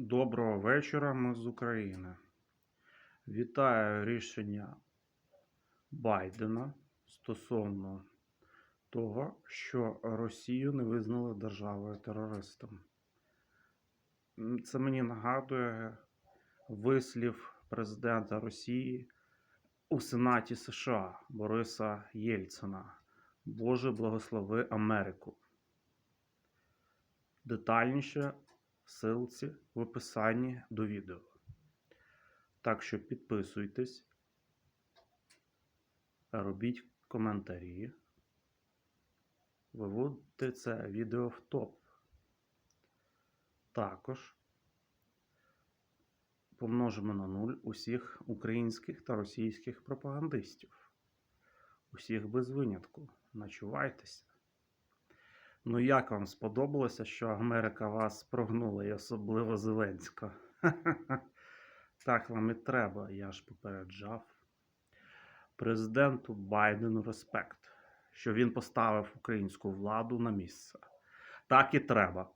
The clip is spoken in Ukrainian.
Доброго вечора, ми з України. Вітаю рішення Байдена стосовно того, що Росію не визнали державою терористом. Це мені нагадує вислів президента Росії у Сенаті США Бориса Єльцина. Боже благослови Америку. Детальніше ссылці в описанні до відео. Так що підписуйтесь, робіть коментарі, виводьте це відео в топ. Також помножимо на нуль усіх українських та російських пропагандистів. Усіх без винятку. Начувайтеся. Ну, як вам сподобалося, що Америка вас прогнула, і особливо Зеленська? Так вам і треба, я ж попереджав. Президенту Байдену респект, що він поставив українську владу на місце. Так і треба.